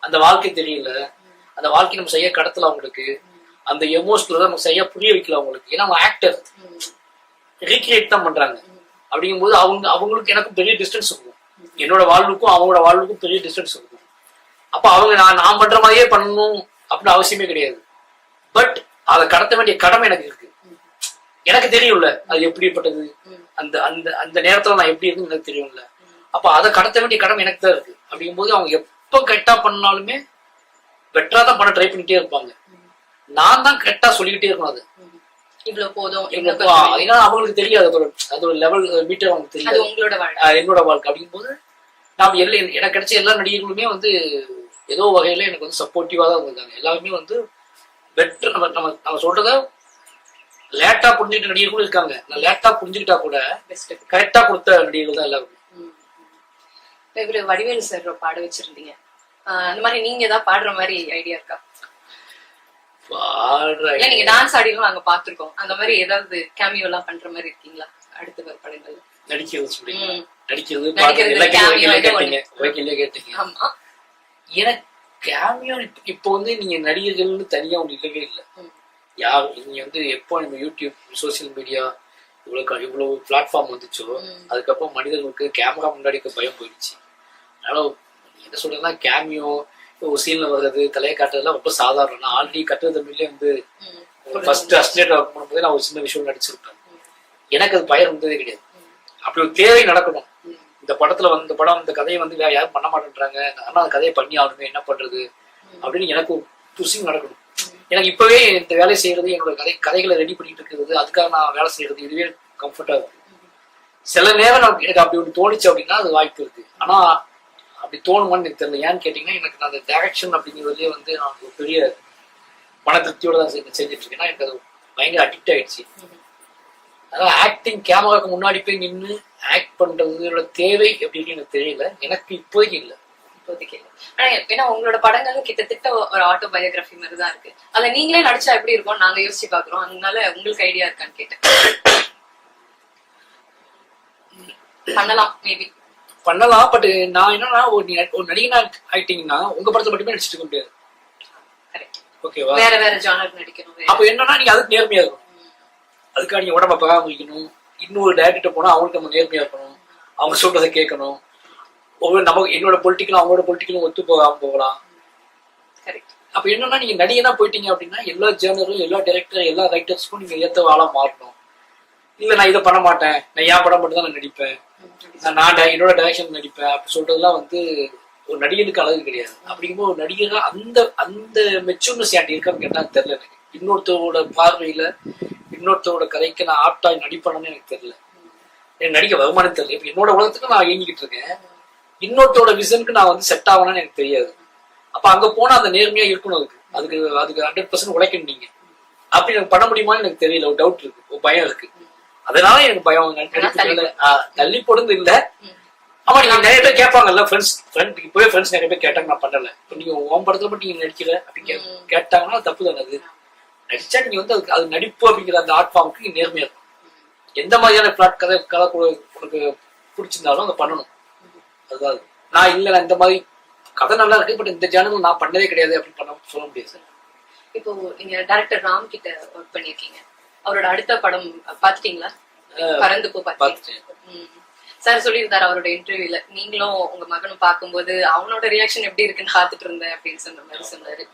அந்த வாழ்க்கை தெரியல. அந்த வாழ்க்கை நம்ம செய்ய கடத்தல அவங்களுக்கு. அந்த எமோஷனல் நம்ம செய்ய புரிய வைக்கல அவங்களுக்கு. ஏன்னா அவங்க ஆக்டர் ரீக்ரியேட் தான் பண்றாங்க. அப்படிங்கும்போது அவங்க அவங்களுக்கு எனக்கும் பெரிய டிஸ்டன்ஸ் இருக்கும். என்னோட வாழ்வுக்கும் அவங்களோட வாழ்வுக்கும் பெரிய டிஸ்டன்ஸ் இருக்கும். அப்ப அவங்க நான் நான் பண்ற மாதிரியே பண்ணணும் அப்படின்னு அவசியமே கிடையாது. பட் அதை கடத்த வேண்டிய கடமை எனக்கு இருக்கு. எனக்கு தெரியும்ல அது எப்படிப்பட்டது? அந்த அந்த அந்த நேரத்துல நான் எப்படி இருக்குன்னு எனக்கு தெரியும்ல. அப்ப அதை கடத்த வேண்டிய கடமை எனக்கு தான் இருக்கு. அப்படிங்கும்போது அவங்க எப்போ கரெக்டா பண்ணாலுமே பெட்டரா தான் பண்ண ட்ரை பண்ணிட்டே இருப்பாங்க. நான் தான் கரெக்டா சொல்லிக்கிட்டே இருக்கணும் அது. இவ்வளவு போதும். ஏன்னா அவங்களுக்கு தெரியாது அதோட அதோட லெவல் மீட்டர் அவங்களுக்கு அது தெரியாது உங்களோட என்னோட வாழ்க்கை. அப்படிங்கும்போது நான் எல்லா எனக்கு கிடைச்ச எல்லா நடிகர்களுமே வந்து ஏதோ வகையில எனக்கு வந்து சப்போர்ட்டிவா தான் இருந்திருக்காங்க. எல்லாருமே வந்து பெட்டர் நம்ம நம்ம நம்ம சொல்றத லேட்டா புரிஞ்சுக்கிட்ட நடிகர்களும் இருக்காங்க. நான் லேட்டா புரிஞ்சுக்கிட்டா கூட கரெக்டா கொடுத்த நடிகர்கள் தான் எல்லாருமே. இவரு வடிவேலு சார் பாட வச்சிருந்தீங்க. அந்த மாதிரி நீங்க ஏதாவது பாடுற மாதிரி ஐடியா இருக்கா? பாடுற நீங்க டான்ஸ் ஆடிலும் நாங்க பாத்திருக்கோம் அந்த மாதிரி ஏதாவது கேமியோ எல்லாம் பண்ற மாதிரி இருக்கீங்களா? அடுத்த வர படங்கள் நடிக்கிறது சொல்றீங்க. நடிக்கிறது கேட்டீங்க. ஆமா. எனக்கு கேமியோ இப்போ வந்து நீங்க நடிகர்கள்னு தனியா ஒன்று இல்லவே இல்லை. யார் நீங்க வந்து எப்போ நம்ம யூடியூப் சோஷியல் மீடியா இவ்வளவு இவ்வளவு பிளாட்ஃபார்ம் வந்துச்சோ. அதுக்கப்புறம் மனிதர்களுக்கு கேமரா முன்னாடி பயம் போயிடுச்சு. அதனால என்ன சொல்றேன்னா கேமியோ ஒரு சீன்ல வர்றது தலையை காட்டுறதுலாம் ரொம்ப சாதாரணம். நான் ஆல்ரெடி கட்டுறது தமிழ்லேயே வந்து. ஃபர்ஸ்ட் அஸ்டேட் ஒர்க் பண்ணும்போது நான் ஒரு சின்ன விஷயம் நடிச்சிருப்பேன். எனக்கு அது பயம் இருந்ததே கிடையாது. அப்படி ஒரு தேவை நடக்கணும். இந்த படத்துல வந்து படம் இந்த கதையை வந்து வேற யாரும் பண்ண மாட்டேன்றாங்க. ஆனா அந்த கதையை பண்ணி ஆகணுமே என்ன பண்றது? அப்படின்னு எனக்கு புசிங் நடக்கணும். எனக்கு இப்பவே இந்த வேலையை செய்யறது என்னோட கதை கதைகளை ரெடி பண்ணிட்டு இருக்கிறது அதுக்காக நான் வேலை செய்யறது இதுவே கம்ஃபர்டா இருக்கு சில நேரம் நமக்கு எனக்கு அப்படி ஒன்று தோணுச்சு அப்படின்னா அது வாய்ப்பு இருக்கு. ஆனா அப்படி தோணுமான்னு எனக்கு தெரியல. ஏன்னு கேட்டீங்கன்னா எனக்கு நான் அந்த டைரக்ஷன் அப்படிங்கிறதுலயே வந்து நான் ஒரு பெரிய மன திருப்தியோட தான் செஞ்சு- செஞ்சுட்டு இருக்கேன்னா எனக்கு அது பயங்கர அடிக்ட் ஆயிடுச்சு. அதான் ஆக்டிங் கேமராக்கு முன்னாடி போய் நின்று ஆக்ட் பண்றதோட தேவை எப்படின்னு எனக்கு தெரியல. எனக்கு இப்போதைக்கு இல்லை. இப்போதைக்கு இல்ல. ஆனா ஏன்னா உங்களோட படங்களும் கிட்டத்தட்ட ஒரு ஆட்டோ பயோகிராஃபி மாதிரி தான் இருக்கு. அத நீங்களே நடிச்சா எப்படி இருக்கும் நாங்க யோசிச்சு பாக்குறோம் அதனால உங்களுக்கு ஐடியா இருக்கான்னு கேட்டேன். பண்ணலாம் மேபி பண்ணலாம் பட் நான் என்னன்னா ஒரு ஒரு நடிகனா ஆயிட்டீங்கன்னா உங்க படத்தை மட்டுமே நடிச்சிட்டு இருக்க முடியாது. ஓகேவா வேற வேற ஜானர் நடிக்கணும். அப்ப என்னன்னா நீங்க அதுக்கு நேர்மையா இருக்கணும். அதுக்காக நீங்க உடம்ப பராமரிக்கணும். இன்னொரு டேரக்டர் போனா அவங்களுக்கு நம்ம நேர்மையா இருக்கணும். அவங்க சொல்றதை கேட்கணும். ஒவ்வொரு நமக்கு என்னோட பொலிட்டிக்கலும் அவங்களோட பொலிட்டிக்கலும் ஒத்து போகாம போகலாம். கரெக்ட் அப்ப என்னன்னா நீங்க நடிகனா போயிட்டீங்க அப்படின்னா எல்லா ஜேர்னரும் எல்லா டைரக்டர் எல்லா ரைட்டர்ஸ்க்கும் நீங்க ஏத்த ஆளா மாறணும். இல்ல நான் இதை பண்ண மாட்டேன். நான் என் படம் மட்டும் தான் நான் நடிப்பேன். நான் என்னோட டைரக்ஷன் நடிப்பேன். அப்படி சொல்றதெல்லாம் வந்து ஒரு நடிகனுக்கு அழகு கிடையாது. அப்படிங்கும்போது ஒரு நடிகரா அந்த அந்த மெச்சூர்னஸ் என்கிட்ட இருக்கான்னு கேட்டா தெரியல எனக்கு. இன்னொருத்தரோட பார்வையில இன்னொருத்தரோட கதைக்கு நான் ஆப்டாய் நடிப்பேன்னு எனக்கு தெரியல. எனக்கு நடிக்க வருமானம் தெரியல. இப்ப என்னோட உலகத்துக்கு நான் இயங்கிக்கிட்டு இருக்கேன். இன்னொருத்தரோட விசனுக்கு நான் வந்து செட் ஆகணும்னு எனக்கு தெரியாது. அப்ப அங்க போனா அந்த நேர்மையா இருக்கணும் அதுக்கு. அதுக்கு அதுக்கு ஹண்ட்ரட் பர்சன்ட் உழைக்கணும் நீங்க. அப்படி எனக்கு பண்ண முடியுமான்னு எனக்கு தெரியல. ஒரு டவுட் இருக்கு. ஒரு பயம் இருக்கு. அதனால எனக்கு பயம். தள்ளி போடுறது இல்ல. ஆமா நீங்க நிறைய பேர் கேட்பாங்கல்ல ஃப்ரெண்ட்ஸ் ஃப்ரெண்ட் இப்பவே ஃப்ரெண்ட்ஸ் நிறைய பேர் கேட்டாங்க நான் பண்ணல. இப்ப நீங்க உன் படத்துல மட்டும் நீங்க நடிக்கல அப்படி கே- கேட்டாங்கன்னா தப்பு தானே அது. நடிச்சா நீங்க வந்து அதுக்கு அது நடிப்பு அப்படிங்கிற அந்த ஆர்ட் ஃபார்முக்கு நேர்மையா இருக்கும் எந்த மாதிரியான பிளாட் கதை கதை உனக்கு பிடிச்சிருந்தாலும் அதை பண்ணணும். அதுதான் அது. நான் இல்ல நான் இந்த மாதிரி கதை நல்லா இருக்கு பட் இந்த ஜேனல் நான் பண்ணதே கிடையாது அப்படின்னு பண்ண சொல்ல முடியாது சார். இப்போ நீங்க டைரக்டர் ராம் கிட்ட ஒர்க் பண்ணிருக்கீங்க அவரோட அடுத்த படம் பாத்துட்டீங்களா பறந்து போ. சார் சொல்லியிருந்தாரு அவரோட இன்டர்வியூல நீங்களும் உங்க மகனும் பார்க்கும்போது அவனோட ரியாக்ஷன் எப்படி இருக்குன்னு பாத்துட்டு இருந்தேன் அப்படின்னு சொன்ன மாதிரி சொன்னாரு.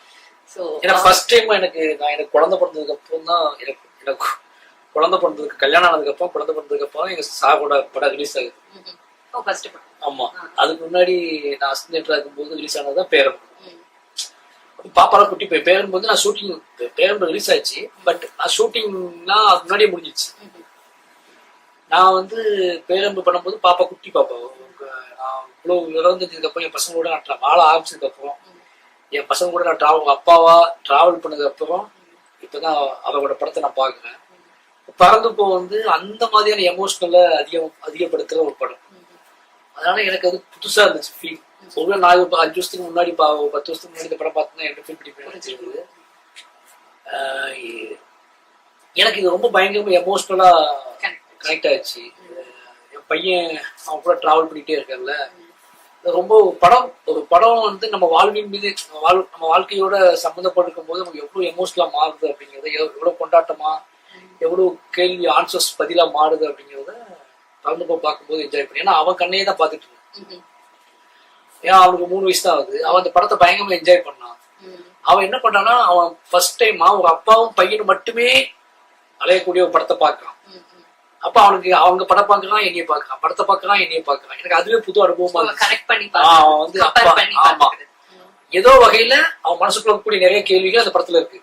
ஏன்னா ஃபர்ஸ்ட் டைம் எனக்கு நான் எனக்கு குழந்தை பிறந்ததுக்கு அப்புறம் தான் எனக்கு எனக்கு குழந்தை பிறந்ததுக்கு கல்யாணம் ஆனதுக்கு அப்புறம் குழந்தை பிறந்ததுக்கு அப்புறம் எங்க சாகோட படம் ரிலீஸ் ஆகுது. ஃபர்ஸ்ட் படம். ஆமா. அதுக்கு முன்னாடி நான் அசிஸ்டன்டா இருக்கும்போது ரிலீஸ் ஆனதுதான் பேரம். ம். பாப்பாலாம் குட்டி போய் பேரம் போது நான் ஷூட்டிங் பேரம் ரிலீஸ் ஆச்சு. பட் நான் ஷூட்டிங்லாம் அதுக்கு முன்னாடியே முடிஞ்சிச்சு. ம்ஹும். நான் வந்து பேரம்பு பண்ணும்போது பாப்பா குட்டி பாப்பா. நான் இவ்வளவு இறந்ததுக்கு அப்புறம் என் பசங்களோட நான் வாழ ஆரம்பிச்சதுக்கு அப்புறம் என் பசங்க கூட நான் டிராவல் அப்பாவா டிராவல் பண்ணதுக்கு அப்புறம் இப்பதான் அவரோட படத்தை நான் பாக்குறேன் பறந்து போ வந்து அந்த மாதிரியான எமோஷனலை அதிகம் அதிகப்படுத்துற ஒரு படம். அதனால எனக்கு அது புதுசா இருந்துச்சு ஃபீல் நான் இப்போ அஞ்சு வருஷத்துக்கு முன்னாடி பா பத்து வருஷத்துக்கு முன்னாடி இந்த படம் பார்த்தேன்னா எனக்கு ஃபீல் பண்ணி நினைச்சிருக்குது எனக்கு இது ரொம்ப பயங்கரமா எமோஷ்னலா Correct. கனெக்ட் ஆயிடுச்சு. என் பையன் அவன் கூட டிராவல் பண்ணிட்டே இருக்கான்ல. ரொம்ப படம் ஒரு படம் வந்து நம்ம வாழ்வின் மீது நம்ம வாழ் நம்ம வாழ்க்கையோட சம்மந்தப்பட்டிருக்கும் போது நமக்கு எவ்வளவு எமோஷனலா மாறுது அப்படிங்கறத எவ்வ- எவ்வளவு கொண்டாட்டமா எவ்வளவு கேள்வி ஆன்சர்ஸ் பதிலா மாறுது அப்படிங்கறத பறந்து போய் பார்க்கும்போது என்ஜாய் பண்ணி ஏன்னா அவன் கண்ணையே தான் பார்த்துட்டு இருந்தான் ம்ஹும். ஏன் அவனுக்கு மூணு வயசு தான் ஆகுது அவன் அந்த படத்தை பயங்கரமா என்ஜாய் பண்ணான். அவன் என்ன பண்ணான்னா அவன் ஃபர்ஸ்ட் டைமா ஒரு அப்பாவும் பையனும் மட்டுமே அலையக்கூடிய ஒரு படத்தை பார்க்கறான். அப்ப அவனுக்கு அவங்க படம் பார்க்கறான் என்னைய பார்க்கறான் படத்தை பார்க்கறான் என்னைய பார்க்கறான் எனக்கு அதுவே புது அனுபவமா கனெக்ட் பண்ணி அவன் வந்து ஆமா. ஏதோ வகையில அவன் மனசுக்குள்ள கூடிய நிறைய கேள்விகள் அந்த படத்துல இருக்கு.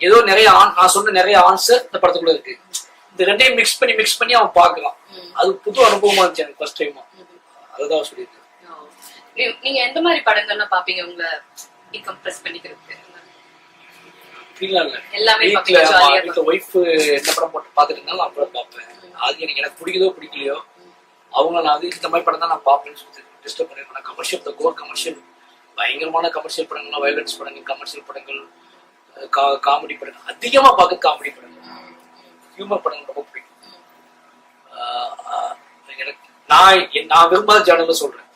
ஏதோ நிறைய ஆன்- நான் சொன்ன நிறைய ஆன்சர் இந்த படத்துக்குள்ள இருக்கு. இந்த ரெண்டையும் மிக்ஸ் பண்ணி மிக்ஸ் பண்ணி அவன் பார்க்கறான் ம். அது புது அனுபவமா இருந்துச்சு எனக்கு ஃபர்ஸ்ட் டைமா அதுதான் சொல்லியிருக்கேன் நீங்க எந்த மாதிரி படங்கள்லாம் பாப்பீங்க உங்களை டிகம்ப்ரஸ் பண்ணிக்கிறதுக்கு? இல்ல இல்ல. எல்லாமே வீட்டுல வீட்டுல ஒய்ஃப் என்ன படம் போட்டு பாத்துட்டு இருந்தாலும் நான் படம் பார்ப்பேன். அது எனக்கு எனக்கு பிடிக்குதோ பிடிக்கலையோ அவங்க நான் அது இந்த மாதிரி படம் தான் நான் பார்ப்பேன்னு சொல்லி டிஸ்டர்ப் பண்ணிருக்கேன். கமர்ஷியல் த கோர் கமர்ஷியல் பயங்கரமான கமர்ஷியல் படங்கள் வயலன்ஸ் படங்கள் கமர்ஷியல் படங்கள் காமெடி படங்கள். அதிகமா பார்க்க காமெடி படங்கள் ஹியூமர் படங்கள் ரொம்ப பிடிக்கும். எனக்கு நான் நான் விரும்பாத ஜானல்ல சொல்றேன்.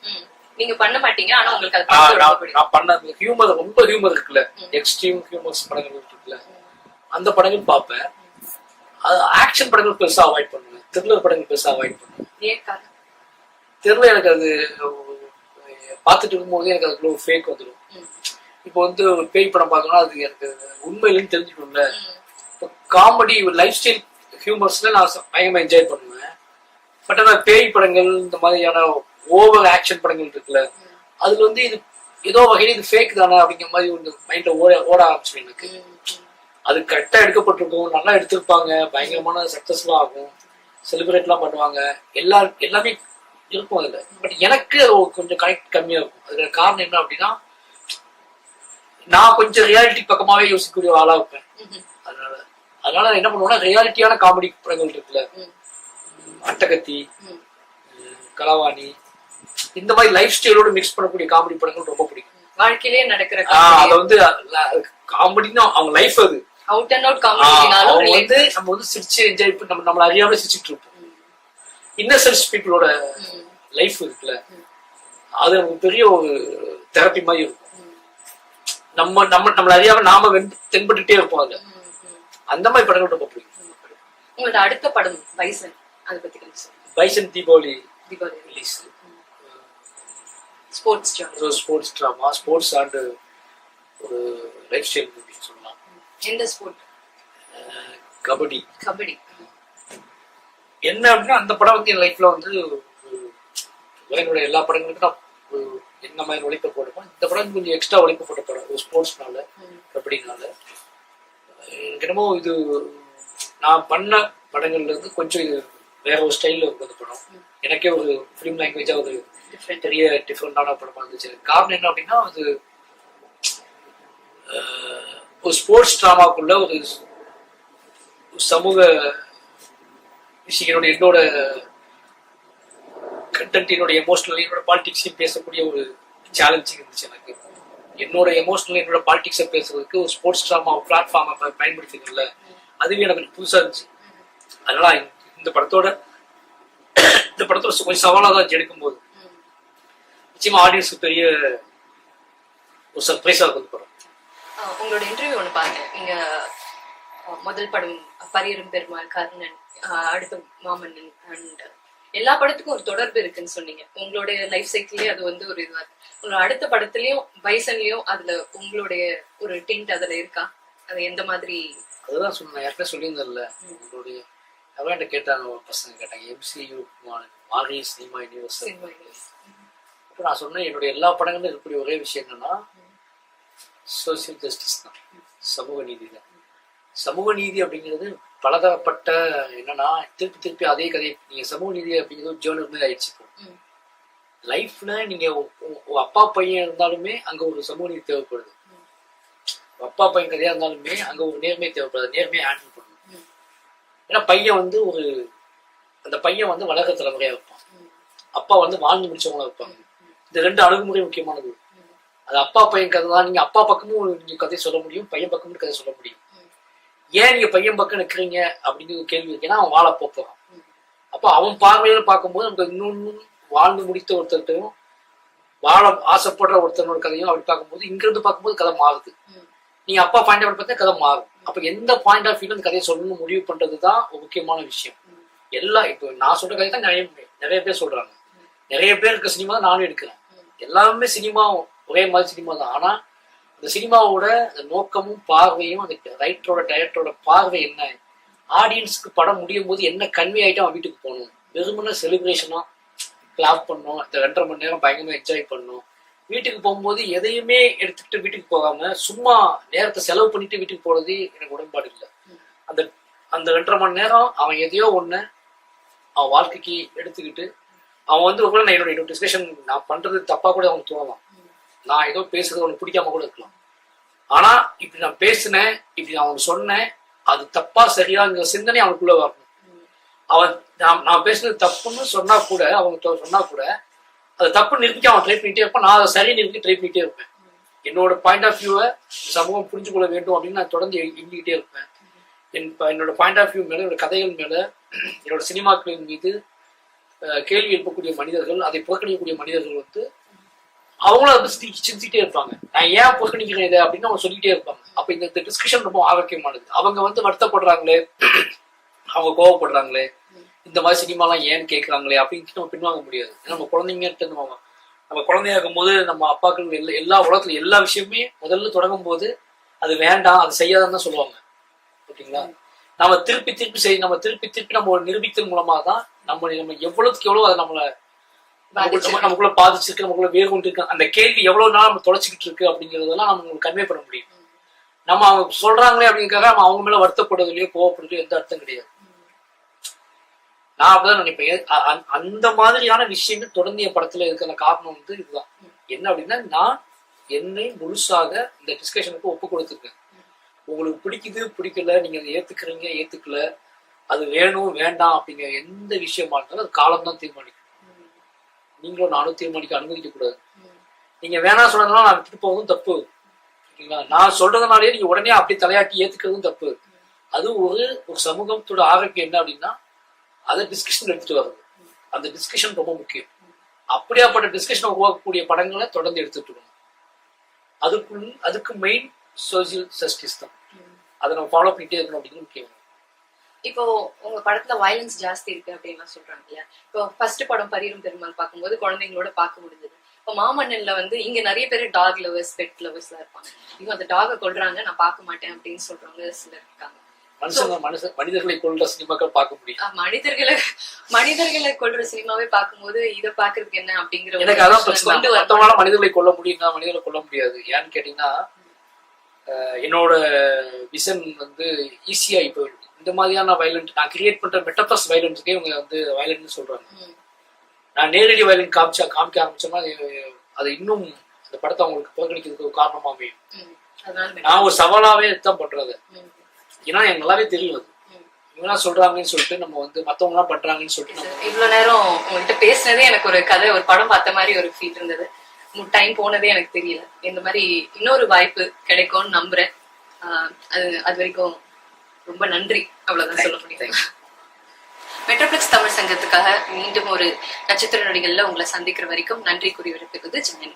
நீங்க பண்ண மாட்டீங்க ஆனா உங்களுக்கு அது நான் பண்ண ஹியூமர் ரொம்ப ஹியூமர் இருக்குல்ல. எக்ஸ்ட்ரீம் ஹியூமர்ஸ் படங்கள் இருக்குல்ல. அந்த படங்கள் பார்ப்பேன். ஆக்ஷன் படங்கள் பெருசா அவாய்ட் பண்ணுவேன். த்ரில்லர் படங்கள் பெருசா அவாய்ட் பண்ணுவேன் தெரியல எனக்கு அது பார்த்துட்டு இருக்கும்போது எனக்கு அதுக்குள்ள ஒரு ஃபேக் வந்துடும். இப்போ வந்து ஒரு பேய் படம் பார்க்கணும்னா அது எனக்கு உண்மையிலேன்னு தெரிஞ்சுக்கணும்ல. இப்போ காமெடி லைஃப் ஸ்டைல் ஹியூமர்ஸ்ல நான் ச- பயங்கரமா என்ஜாய் பண்ணுவேன். பட் ஆனால் பேய் படங்கள் இந்த மாதிரியான ஓவர் ஆக்ஷன் படங்கள் இருக்குல்ல அதுல வந்து இது ஏதோ வகையில இது ஃபேக் தானே அப்படிங்கிற மாதிரி ஒரு மைண்ட்ல ஓட ஓட ஆரம்பிச்சு எனக்கு. அது கரெக்டா எடுக்கப்பட்டிருக்கும் நல்லா எடுத்திருப்பாங்க பயங்கரமான சக்சஸ்ஃபுல்லா ஆகும். செலிப்ரேட்லாம் பண்ணுவாங்க. எல்லா எல்லாமே இருக்கும் அதுல. பட் எனக்கு கொஞ்சம் கனெக்ட் கம்மியா இருக்கும். அதுக்கு காரணம் என்ன அப்படின்னா நான் கொஞ்சம் ரியாலிட்டி பக்கமாவே யோசிக்கக்கூடிய ஆளா இருப்பேன். அதனால அதனால நான் என்ன பண்ணுவேன்னா ரியாலிட்டியான காமெடி படங்கள் இருக்குல்ல. அட்டகத்தி. கலாவாணி இந்த மாதிரி லைஃப் ஸ்டைலோட மிக்ஸ் பண்ணக்கூடிய காமெடி படங்கள் ரொம்ப பிடிக்கும். வாழ்க்கையிலேயே நடக்கிற அதை வந்து காமெடினா அவங்க லைஃப் அது. அவுட் அண்ட் அவுட் காமெடினாலும் வந்து நம்ம வந்து சிரிச்சு என்ஜாய் பண்ணி நம்ம நம்மள அறியாமலே சிரிச்சிட்டு இருப்போம் இன்னசென்ஸ் பீப்புளோட லைஃப் இருக்குல்ல அது நமக்கு பெரிய ஒரு தெரப்பி மாதிரி இருக்கும் நம்ம நம்ம நம்மள அறியாம நாம தென்பட்டுட்டே இருப்போம் அதுல அந்த மாதிரி படங்கள் ரொம்ப பிடிக்கும் உங்களோட அடுத்த படம் பைசன் அதை பத்தி Bison Deepavali Deepavali release sports sports drama sports and ஒரு லைஃப் ஸ்டைல் சொல்லலாம் எந்த ஸ்போர்ட் கபடி. கபடி. என்ன அப்படின்னா அந்த படம் வந்து என் லைஃப்ல வந்து என்னோட எல்லா படங்களுக்கும் நான் என்ன மாதிரி உழைப்பு போடுவோம் இந்த படம் கொஞ்சம் எக்ஸ்ட்ரா உழைப்பு போட்ட படம். ஒரு ஸ்போர்ட்ஸ்னால கபடினால. எனக்கு என்னமோ இது நான் பண்ண படங்கள்ல இருந்து கொஞ்சம் இது வேற ஒரு ஸ்டைல்ல இருக்கும் அந்த படம். எனக்கே ஒரு ஃபிலிம் லாங்குவேஜா ஒரு பெரிய டிஃப்ரெண்டான படமா இருந்துச்சு. காரணம் என்ன அப்படின்னா அது ஒரு ஸ்போர்ட்ஸ் ட்ராமாக்குள்ள ஒரு ஒரு சமூக விஷயங்களோட என்னோட கண்டென்ட் என்னோட எமோஷனல் என்னோட பாலிடிக்ஸையும் பேசக்கூடிய ஒரு சேலஞ்சிங் இருந்துச்சு எனக்கு. என்னோட எமோஷனல் என்னோட பாலிடிக்ஸை பேசுறதுக்கு ஒரு ஸ்போர்ட்ஸ் ட்ராமா பிளாட்ஃபார்மை பயன்படுத்திக்கல அதுவே எனக்கு புதுசாக புதுசா இருந்துச்சு. அதனால இந்த படத்தோட இந்த படத்தோட கொஞ்சம் சவாலாக தான் எடுக்கும்போது. நிச்சயமா ஆடியன்ஸுக்கு பெரிய ஒரு சர்ப்ரைஸாக இருக்கும் இந்த படம். உங்களோட இன்டர்வியூ ஒன்று பார்த்தேன். நீங்க முதல் படம் பரியரும் பெருமாள் கர்ணன் அடுத்து மாமன்னன் அண்ட் எல்லா படத்துக்கும் ஒரு தொடர்பு இருக்குன்னு சொன்னீங்க. உங்களுடைய லைஃப் சைக்கிள்லயே அது வந்து ஒரு இதுவா இருக்கு. உங்களோட அடுத்த படத்துலயும் பைசன்லயும் அதுல உங்களுடைய ஒரு டென்ட் அதுல இருக்கா? அது எந்த மாதிரி? அதுதான் சொன்னேன். யார்கிட்ட சொல்லியிருந்தேன்ல உங்களுடைய என்கிட்ட கேட்டாங்க ஒரு பசங்க கேட்டாங்க எம்சியூ மாரி சினிமா யூனிவர்ஸ்? அப்போ நான் சொன்னேன் என்னுடைய எல்லா படங்களும் இருக்கக்கூடிய ஒரே விஷயம் என்னன்னா சோசியல் ஜஸ்டிஸ் தான். சமூக நீதி தான். சமூக நீதி அப்படிங்கிறது பலதரப்பட்ட என்னன்னா திருப்பி திருப்பி அதே கதை நீங்க சமூக நீதி அப்படிங்கிறது ஜேர்னல் மாதிரி ஆயிடுச்சு இப்போ. லைஃப்ல நீங்க அப்பா பையன் இருந்தாலுமே அங்க ஒரு சமூக நீதி தேவைப்படுது. அப்பா பையன் கதையா இருந்தாலுமே அங்க ஒரு நேர்மை தேவைப்படுது. நேர்மையை ஹேண்டில் பண்ணணும். ஏன்னா பையன் வந்து ஒரு அந்த பையன் வந்து வளர்க்க தலைமுறையா இருப்பான். அப்பா வந்து வாழ்ந்து முடிச்சவங்களா இருப்பாங்க. இந்த ரெண்டு அணுகுமுறை முக்கியமானது. அது அப்பா பையன் கதை தான் நீங்க அப்பா பக்கமும் நீங்க கதை சொல்ல முடியும் பையன் பக்கமும் கதை சொல்ல முடியும். ஏன் நீங்க பையன் பக்கம் நிக்கிறீங்க அப்படின்னு ஒரு கேள்வி இருக்கீங்கன்னா அவன் வாழ போறான். அப்போ அவன் பார்வையில பார்க்கும்போது நமக்கு இன்னொன்னு வாழ்ந்து முடித்த ஒருத்தர்கிட்டையும் வாழ ஆசைப்படுற ஒருத்தனோட கதையும் அப்படி பார்க்கும்போது இங்கிருந்து பார்க்கும்போது கதை மாறுது. நீ நீங்க அப்பா பாயிண்ட் ஆஃப் பார்த்தா கதை மாறும். அப்ப எந்த பாயிண்ட் ஆஃப் வியூல அந்த கதையை சொல்லணும்னு முடிவு பண்றது தான் முக்கியமான விஷயம். எல்லா இப்போ நான் சொல்ற கதை தான் நிறைய நிறைய பேர் சொல்றாங்க. நிறைய பேர் இருக்க சினிமா தான் நானும் எடுக்கிறேன். எல்லாருமே சினிமாவும். ஒரே மாதிரி சினிமா தான். ஆனால் அந்த சினிமாவோட அந்த நோக்கமும் பார்வையும் அந்த ரைட்டரோட டைரக்டரோட பார்வை என்ன? ஆடியன்ஸ்க்கு படம் முடியும் போது என்ன கன்வே ஆயிட்டு அவன் வீட்டுக்கு போகணும். வெறுமனே செலிப்ரேஷனாக கிளாப் பண்ணும் அந்த ரெண்டரை மணி நேரம் பயங்கரமாக என்ஜாய் பண்ணணும். வீட்டுக்கு போகும்போது எதையுமே எடுத்துக்கிட்டு வீட்டுக்கு போகாம சும்மா நேரத்தை செலவு பண்ணிட்டு வீட்டுக்கு போறது எனக்கு உடன்பாடு இல்லை. அந்த அந்த ரெண்டரை மணி நேரம் அவன் எதையோ ஒன்று அவன் வாழ்க்கைக்கு எடுத்துக்கிட்டு அவன் வந்து ஒருவேளை நான் என்னோட என்னோட டிஸ்கஷன் நான் பண்றது தப்பா கூட அவனுக்கு தோணலாம். நான் ஏதோ பேசுறது உனக்கு பிடிக்காம கூட இருக்கலாம். ஆனா இப்படி நான் பேசினேன் இப்படி நான் அவனுக்கு சொன்னேன் அது தப்பா சரியாங்கிற சிந்தனை அவனுக்குள்ள வரணும். அவன் நான் நான் பேசுனது தப்புன்னு சொன்னா கூட அவங்க சொன்னா கூட அது தப்பு நிரூபிக்க அவன் ட்ரை பண்ணிட்டே இருப்பான். நான் அதை சரி நிரூபிக்க ட்ரை பண்ணிட்டே இருப்பேன். என்னோட பாயிண்ட் ஆஃப் வியூவை சமூகம் புரிஞ்சு கொள்ள வேண்டும் அப்படின்னு நான் தொடர்ந்து எழுதிக்கிட்டே இருப்பேன். என் என்னோட பாயிண்ட் ஆஃப் வியூ மேல என்னோட கதைகள் மேல (clears throat) என்னோட சினிமாக்களின் மீது கேள்வி எழுப்பக்கூடிய மனிதர்கள் அதை புறக்கணிக்கக்கூடிய மனிதர்கள் வந்து அவங்களும் அதை பத்தி சிந்திச்சுட்டே இருப்பாங்க. நான் ஏன் புறக்கணிக்கிறேன் இதை அப்படின்னு அவங்க சொல்லிட்டே இருப்பாங்க. அப்ப இந்த டிஸ்கஷன் ரொம்ப ஆரோக்கியமானது. அவங்க வந்து வருத்தப்படுறாங்களே அவங்க கோவப்படுறாங்களே இந்த மாதிரி சினிமாலாம் ஏன் கேட்கறாங்களே அப்படின்ட்டு நம்ம பின்வாங்க முடியாது. ஏன்னா நம்ம குழந்தைங்கிட்ட நம்ம நம்ம குழந்தையா இருக்கும்போது நம்ம அப்பாக்கள் எல்லா எல்லா உலகத்துல எல்லா விஷயமே முதல்ல தொடங்கும் போது அது வேண்டாம் அது செய்யாதுன்னு தான் சொல்லுவாங்க. ஓகேங்களா? நம்ம திருப்பி திருப்பி செய் நம்ம திருப்பி திருப்பி நம்ம ஒரு நிரூபித்தல் மூலமா தான் நம்ம நம்ம எவ்வளவுக்கு எவ்வளவு அதை நம்மளை நமக்குள்ள பாதிச்சிருக்கு. நமக்குள்ள வேர் கொண்டு இருக்கு அந்த கேள்வி எவ்வளவு நாள் நம்ம தொலைச்சிக்கிட்டு இருக்கு அப்படிங்கறதெல்லாம் நம்ம உங்களுக்கு கன்வே பண்ண முடியும். நம்ம அவங்க சொல்றாங்களே அப்படிங்கிறத நம்ம அவங்க மேல வருத்தப்படுறதுலயோ கோவப்படுறதுலயோ எந்த அர்த்தம் கிடையாது. நான் அப்படிதான் நினைப்பேன். அந்த மாதிரியான விஷயங்கள் தொடர்ந்து என் படத்துல இருக்கிற காரணம் வந்து இதுதான். என்ன அப்படின்னா நான் என்னை முழுசாக இந்த டிஸ்கஷனுக்கு ஒப்பு கொடுத்துருக்கேன். உங்களுக்கு பிடிக்குது பிடிக்கல நீங்க அதை ஏத்துக்கிறீங்க ஏத்துக்கல அது வேணும் வேண்டாம் அப்படிங்கிற எந்த விஷயமா இருந்தாலும் அது காலம் தான் தீர்மானிக்கும். நீங்களும் நானும் தீர்மானிக்க அனுமதிக்க கூடாது நீங்க வேணாம் சொன்னதுனால நான் விட்டுட்டு போவதும் தப்பு. ஓகேங்களா? நான் சொல்றதுனாலே நீங்க உடனே அப்படி தலையாட்டி ஏத்துக்கிறதும் தப்பு. அது ஒரு ஒரு சமூகத்தோட ஆரோக்கியம் என்ன அப்படின்னா அதை டிஸ்கஷன் எடுத்துட்டு வருது அந்த டிஸ்கஷன் ரொம்ப முக்கியம். அப்படியாப்பட்ட டிஸ்கஷன் உருவாக்கக்கூடிய படங்களை தொடர்ந்து எடுத்துட்டு இருக்கணும் அதுக்குள் அதுக்கு மெயின் சோசியல் ஜஸ்டிஸ் தான். அதை நம்ம ஃபாலோ பண்ணிட்டே இருக்கணும் அப்படிங்கிறது முக்கியம். இப்போ உங்க படத்துல வயலன்ஸ் ஜாஸ்தி இருக்கு அப்படின்னு சொல்றாங்க இல்லையா இப்போ ஃபர்ஸ்ட் படம் பரீரும் பெருமாள் பார்க்கும்போது குழந்தைங்களோட பார்க்க முடிஞ்சது. இப்போ மாமன்னன்ல வந்து இங்க நிறைய பேர் டாக் லவர்ஸ் பெட் லவர்ஸ் எல்லாம் இருப்பாங்க. இவங்க அந்த டாகை கொல்றாங்க நான் பார்க்க மாட்டேன் அப்படின்னு சொல்றவங்க சிலர் இருக்காங்க. மனிதர்களை கொள்ற சினிமாக்கள் பார்க்க முடியும். மனிதர்களை மனிதர்களை கொல்ற சினிமாவே பார்க்கும்போது இத பாக்குறதுக்கு என்ன அப்படிங்கிற எனக்கு அதான் பிரச்சனை. மனிதர்களை கொல்ல முடியும்னா மனிதர்களை கொல்ல முடியாது. ஏன்னு கேட்டீங்கன்னா என்னோட விஷன் வந்து ஈஸியா இப்போ இந்த மாதிரியான வயலண்ட் நான் கிரியேட் பண்ற மெட்டபஸ் வயலன்ஸுக்கே இவங்க வந்து வயலண்ட்னு சொல்றாங்க. நான் நேரடி வயலண்ட் காமிச்சா காமிக்க ஆரம்பிச்சோம்னா அது- இன்னும் அந்த படத்தை அவங்களுக்கு புறக்கணிக்கிறதுக்கு ஒரு காரணமா அமையும். நான் ஒரு சவாலாவே தான் பண்றது. ஏன்னா எனக்கு நல்லாவே தெரியும் அது. இவங்களாம் சொல்றாங்கன்னு சொல்லிட்டு நம்ம வந்து மத்தவங்க எல்லாம் பண்றாங்கன்னு சொல்லிட்டு இவ்வளவு நேரம் உங்கள்கிட்ட பேசினதே எனக்கு ஒரு கதை ஒரு படம் பார்த்த மாதிரி ஒரு ஃபீல் இருந்தது. டைம் போனதே எனக்கு தெரியல. இந்த மாதிரி இன்னொரு வாய்ப்பு கிடைக்கும்னு நம்புறேன். அது அது வரைக்கும் ரொம்ப நன்றி. அவ்வளவுதான் சொல்ல முடியும். மெட்ரோபிளக்ஸ் தமிழ் சங்கத்துக்காக மீண்டும் ஒரு நட்சத்திர நடிகள்ல உங்களை சந்திக்கிற வரைக்கும் நன்றி கூறி விருப்பது ஜனனி